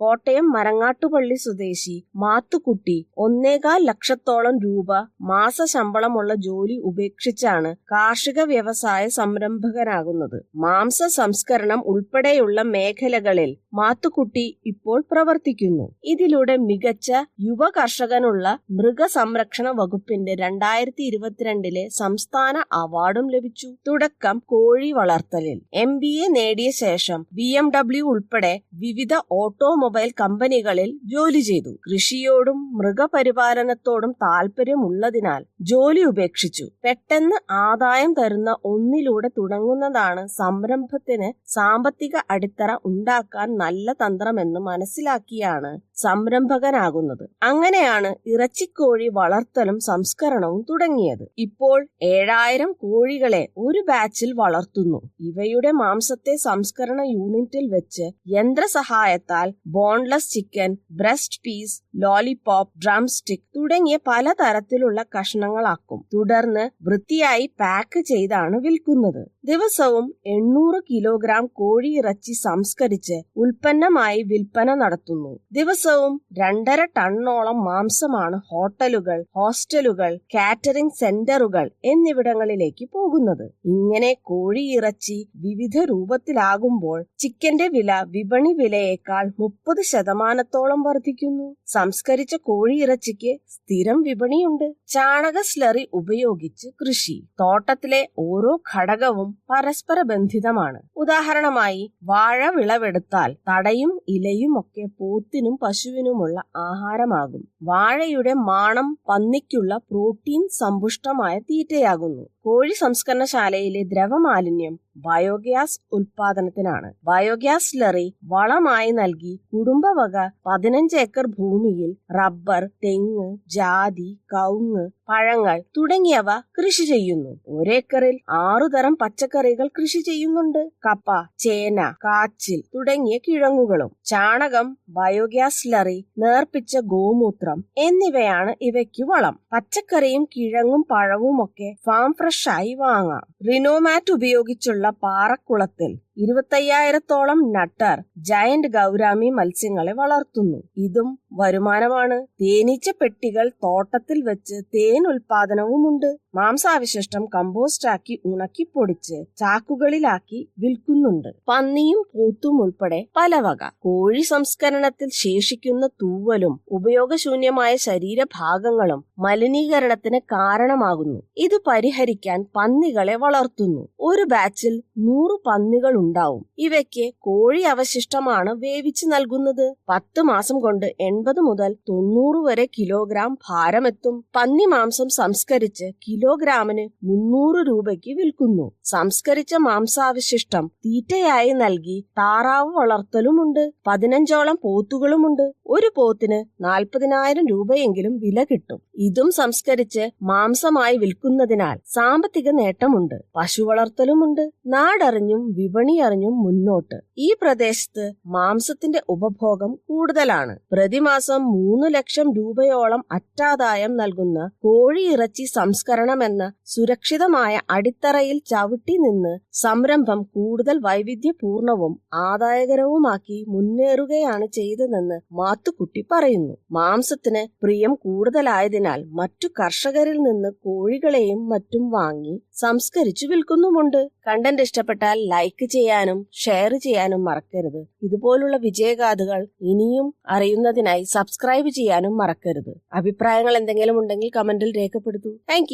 കോട്ടയം മരങ്ങാട്ടുപള്ളി സ്വദേശി മാത്തുക്കുട്ടി ഒന്നേകാൽ ലക്ഷത്തോളം രൂപ മാസ ശമ്പളമുള്ള ജോലി ഉപേക്ഷിച്ചാണ് കാർഷിക വ്യവസായ സംരംഭകനാകുന്നത്. മാംസ സംസ്കരണം ഉൾപ്പെടെയുള്ള മേഖലകളിൽ മാത്തുക്കുട്ടി ഇപ്പോൾ പ്രവർത്തിക്കുന്നു. ഇതിലൂടെ മികച്ച യുവ കർഷകനുള്ള മൃഗസംരക്ഷണ വകുപ്പിന്റെ രണ്ടായിരത്തി ഇരുപത്തിരണ്ടിലെ സംസ്ഥാന അവാർഡും ലഭിച്ചു. തുടക്കം കോഴി വളർത്തലിൽ. എം നേടിയ ശേഷം ബി ഉൾപ്പെടെ വിവിധ ഓട്ടോമൊബൈൽ കമ്പനികളിൽ ജോലി ചെയ്തു. കൃഷിയോടും മൃഗപരിപാലനത്തോടും താല്പര്യമുള്ളതിനാൽ ജോലി ഉപേക്ഷിച്ചു. പെട്ടെന്ന് ആദായം തരുന്ന ഒന്നിലൂടെ തുടങ്ങുന്നതാണ് സംരംഭത്തിന് സാമ്പത്തിക അടിത്തറ ഉണ്ടാക്കാൻ നല്ല തന്ത്രമെന്ന് മനസ്സിലാക്കിയാണ് സംരംഭകനാകുന്നത്. അങ്ങനെയാണ് ഇറച്ചിക്കോഴി വളർത്തലും സംസ്കരണവും തുടങ്ങിയത്. ഇപ്പോൾ ഏഴായിരം കോഴികളെ ഒരു ബാച്ചിൽ വളർത്തുന്നു. ഇവയുടെ മാംസത്തെ സംസ്കരണ യൂണിറ്റിൽ വെച്ച് യന്ത്ര സഹായത്താൽ boneless chicken breast piece lollipop drumstick തുടങ്ങിയ പലതരത്തിലുള്ള കഷ്ണങ്ങളാക്കും. തുടർന്ന് വൃത്തിയായി പാക്ക് ചെയ്താണ് വിൽക്കുന്നത്. ദിവസവും എണ്ണൂറ് കിലോഗ്രാം കോഴി ഇറച്ചി സംസ്കരിച്ച് ഉൽപ്പന്നമായി വിൽപ്പന നടത്തുന്നു. ദിവസവും രണ്ടര ടണ്ണോളം മാംസമാണ് ഹോട്ടലുകൾ ഹോസ്റ്റലുകൾ കാറ്ററിംഗ് സെന്ററുകൾ എന്നിവിടങ്ങളിലേക്ക് പോകുന്നത്. ഇങ്ങനെ കോഴി ഇറച്ചി വിവിധ രൂപത്തിലാകുമ്പോൾ ചിക്കന്റെ വില വിപണി വിലയേക്കാൾ മുപ്പത് ശതമാനത്തോളം വർദ്ധിക്കുന്നു. സംസ്കരിച്ച കോഴിയിറച്ചിക്ക് സ്ഥിരം വിപണിയുണ്ട്. ചാണക സ്ലറി ഉപയോഗിച്ച് കൃഷി. തോട്ടത്തിലെ ഓരോ ഘടകവും പരസ്പര ബന്ധിതമാണ് ഉദാഹരണമായി വാഴ വിളവെടുത്താൽ തടയും ഇലയും ഒക്കെ പോത്തിനും പശുവിനുമുള്ള ആഹാരമാകും. വാഴയുടെ മാണം പന്നിക്കുള്ള പ്രോട്ടീൻ സമ്പുഷ്ടമായ തീറ്റയാകുന്നു. കോഴി സംസ്കരണശാലയിലെ ദ്രവമാലിന്യം ബയോഗ്യാസ് ഉൽപാദനത്തിനാണ്. ബയോഗ്യാസ് ലറി വളമായി നൽകി കുടുംബവക പതിനഞ്ച് ഏക്കർ ഭൂമിയിൽ റബ്ബർ തെങ്ങ് ജാതി കവുങ്ങ് പഴങ്ങൾ തുടങ്ങിയവ കൃഷി ചെയ്യുന്നു. ഒരേക്കറിൽ ആറുതരം പച്ചക്കറികൾ കൃഷി ചെയ്യുന്നുണ്ട്. കപ്പ ചേന കാച്ചിൽ തുടങ്ങിയ കിഴങ്ങുകളും ചാണകം ബയോഗ്യാസ് ലറി നേർപ്പിച്ച ഗോമൂത്രം എന്നിവയാണ് ഇവയ്ക്ക് വളം. പച്ചക്കറിയും കിഴങ്ങും പഴവും ഒക്കെ ഫാം ഫ്രഷായി വാങ്ങാം. റിനോമാറ്റ് ഉപയോഗിച്ചുള്ള പാറക്കുളത്തിൽ ഇരുപത്തയ്യായിരത്തോളം നട്ടർ ജയന്റ് ഗൗരാമി മത്സ്യങ്ങളെ വളർത്തുന്നു. ഇതും വരുമാനമാണ്. തേനീച്ച പെട്ടികൾ തോട്ടത്തിൽ വെച്ച് തേൻ ഉൽപാദനവുമുണ്ട്. മാംസാവശിഷ്ടം കമ്പോസ്റ്റാക്കി ഉണക്കിപ്പൊടിച്ച് ചാക്കുകളിലാക്കി വിൽക്കുന്നുണ്ട്. പന്നിയും പൂത്തും ഉൾപ്പെടെ പല വക കോഴി സംസ്കരണത്തിൽ ശേഷിക്കുന്ന തൂവലും ഉപയോഗശൂന്യമായ ശരീരഭാഗങ്ങളും മലിനീകരണത്തിന് കാരണമാകുന്നു. ഇത് പരിഹരിക്കാൻ പന്നികളെ വളർത്തുന്നു. ഒരു ബാച്ചിൽ നൂറ് പന്നികൾ ഉണ്ടാവും. ഇവയ്ക്ക് കോഴി അവശിഷ്ടമാണ് വേവിച്ച് നൽകുന്നത്. പത്ത് മാസം കൊണ്ട് എൺപത് മുതൽ തൊണ്ണൂറ് വരെ കിലോഗ്രാം ഭാരമെത്തും. പന്നി മാംസം സംസ്കരിച്ച് കിലോഗ്രാമിന് മുന്നൂറ് രൂപയ്ക്ക് വിൽക്കുന്നു. സംസ്കരിച്ച മാംസാവശിഷ്ടം തീറ്റയായി നൽകി താറാവ് വളർത്തലുമുണ്ട്. പതിനഞ്ചോളം പോത്തുകളുമുണ്ട്. ഒരു പോത്തിന് നാൽപ്പതിനായിരം രൂപയെങ്കിലും വില കിട്ടും. ഇതും സംസ്കരിച്ച് മാംസമായി വിൽക്കുന്നതിനാൽ സാമ്പത്തിക നേട്ടമുണ്ട്. പശു വളർത്തലുമുണ്ട് നാടറിഞ്ഞും വിപണി അറിഞ്ഞും മുന്നോട്ട്. ഈ പ്രദേശത്ത് മാംസത്തിന്റെ ഉപഭോഗം കൂടുതലാണ്. പ്രതിമാസം മൂന്ന് ലക്ഷം രൂപയോളം അറ്റാദായം നൽകുന്ന കോഴി കോഴിയിറച്ചി സംസ്കരണമെന്ന സുരക്ഷിതമായ അടിത്തറയിൽ ചവിട്ടി നിന്ന് സംരംഭം കൂടുതൽ വൈവിധ്യപൂർണവും ആദായകരവുമാക്കി മുന്നേറുകയാണ് ചെയ്തതെന്ന് മാത്തുക്കുട്ടി പറയുന്നു. മാംസത്തിന് പ്രിയം കൂടുതലായതിനാൽ മറ്റു കർഷകരിൽ നിന്ന് കോഴികളെയും മറ്റും വാങ്ങി സംസ്കരിച്ചു വിൽക്കുന്നുമുണ്ട്. കണ്ടന്റ് ഇഷ്ടപ്പെട്ടാൽ ലൈക്ക് ചെയ്യാനും ഷെയർ ചെയ്യാനും മറക്കരുത്. ഇതുപോലുള്ള വിജയഗാഥകൾ ഇനിയും അറിയുന്നതിനായി സബ്സ്ക്രൈബ് ചെയ്യാനും മറക്കരുത്. അഭിപ്രായങ്ങൾ എന്തെങ്കിലും ഉണ്ടെങ്കിൽ കമന്റിൽ രേഖപ്പെടുത്തൂ. താങ്ക്